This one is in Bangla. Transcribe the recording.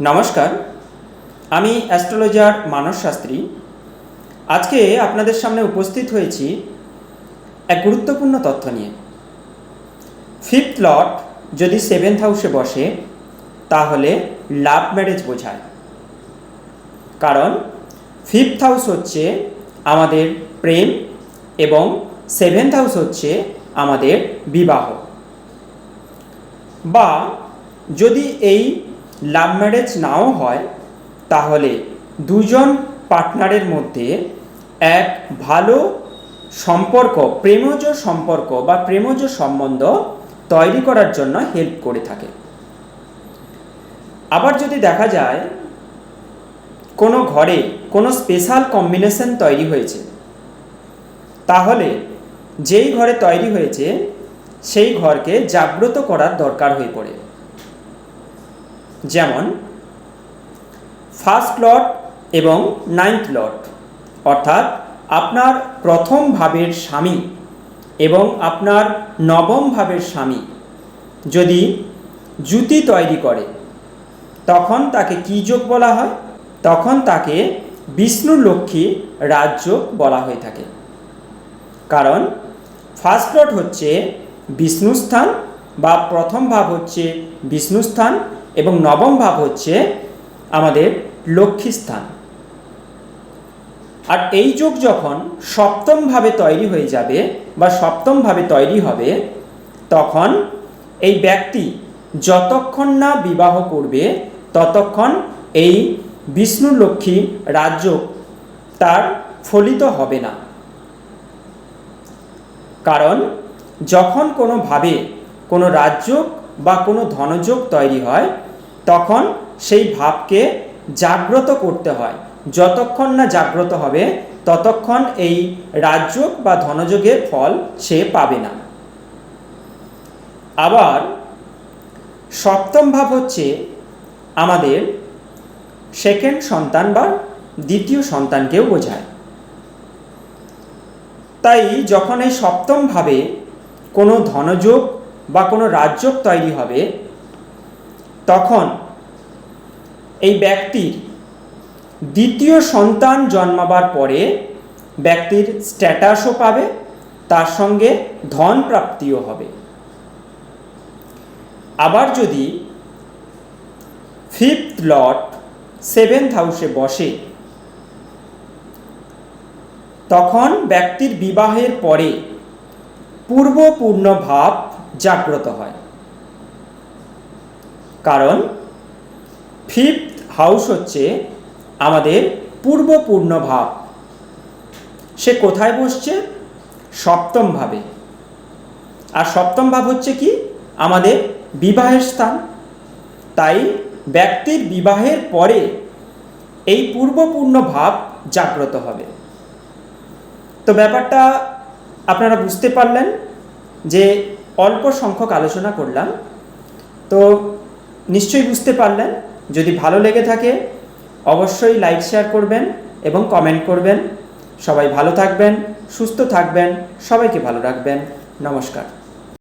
নমস্কার, আমি অ্যাস্ট্রোলজার মানস শাস্ত্রী। আজকে আপনাদের সামনে উপস্থিত হয়েছি এক গুরুত্বপূর্ণ তথ্য নিয়ে। ফিফথ লট যদি সেভেন্থ হাউসে বসে, তাহলে লাভ ম্যারেজ বোঝায়। কারণ ফিফথ হাউস হচ্ছে আমাদের প্রেম এবং সেভেন্থ হাউস হচ্ছে আমাদের বিবাহ। বা যদি এই লাভ ম্যারেজ নাও হয়, তাহলে দুজন পার্টনারের মধ্যে এক ভালো সম্পর্ক, প্রেমজ সম্পর্ক বা প্রেমজ সম্বন্ধ তৈরি করার জন্য হেল্প করে থাকে। আবার যদি দেখা যায়, কোনো ঘরে কোনো স্পেশাল কম্বিনেশন তৈরি হয়েছে, তাহলে যেই ঘরে তৈরি হয়েছে, সেই ঘরকে জাগ্রত করার দরকার হয়ে পড়ে। যেমন ফার্স্ট লট এবং নাইন্থ লট অর্থাৎ আপনার প্রথম ভাবের স্বামী এবং আপনার নবম ভাবের স্বামী যদি জুতি তৈরি করে, তখন তাকে কী যোগ বলা হয়? তখন তাকে বিষ্ণু লক্ষ্মী রাজযোগ বলা হয়ে থাকে। কারণ ফার্স্ট লট হচ্ছে বিষ্ণু স্থান বা প্রথম ভাব হচ্ছে বিষ্ণু স্থান এবং নবম ভাব হচ্ছে আমাদের লক্ষ্মী স্থান আর এই যোগ যখন সপ্তমভাবে তৈরি হয়ে যাবে বা সপ্তমভাবে তৈরি হবে, তখন এই ব্যক্তি যতক্ষণ না বিবাহ করবে, ততক্ষণ এই বিষ্ণু লক্ষ্মী রাজ্য তার ফলিত হবে না। কারণ যখন কোনোভাবে কোনো রাজ্য বা কোনো ধনযোগ তৈরি হয় তখন সেই ভাবকে জাগ্রত করতে হয়। যতক্ষণ না জাগ্রত হবে, ততক্ষণ এই রাজযোগ বা ধনযোগের ফল সে পাবে না। আবার সপ্তম ভাব হচ্ছে আমাদের সেকেন্ড সন্তান বা দ্বিতীয় সন্তানকেও বোঝায়। তাই যখন এই সপ্তম ভাবে কোনো ধনযোগ বা কোনো রাজযোগ তৈরি হবে তখন এই ব্যক্তির দ্বিতীয় সন্তান জন্মাবার পরে ব্যক্তির স্ট্যাটাসও পাবে, তার সঙ্গে ধন প্রাপ্তিও হবে। আবার যদি ফিফথ লট সেভেন্থ হাউসে বসে, তখন ব্যক্তির বিবাহের পরে পূর্বপূর্ণ ভাব জাগ্রত হয়। কারণ ফিফথ হাউস হচ্ছে আমাদের পূর্বপূর্ণ ভাব। সে কোথায় বসছে? সপ্তম ভাবে। আর সপ্তম ভাব হচ্ছে কি? আমাদের বিবাহের স্থান। তাই ব্যক্তির বিবাহের পরে এই পূর্বপূর্ণ ভাব জাগ্রত হবে। তো ব্যাপারটা আপনারা বুঝতে পারলেন যে অল্প সংখ্যক আলোচনা করলাম। তো নিশ্চয়ই বুঝতে পারলেন। যদি ভালো লেগে থাকে, অবশ্যই লাইক শেয়ার করবেন এবং কমেন্ট করবেন। সবাই ভালো থাকবেন, সুস্থ থাকবেন, সবাইকে ভালো রাখবেন। নমস্কার।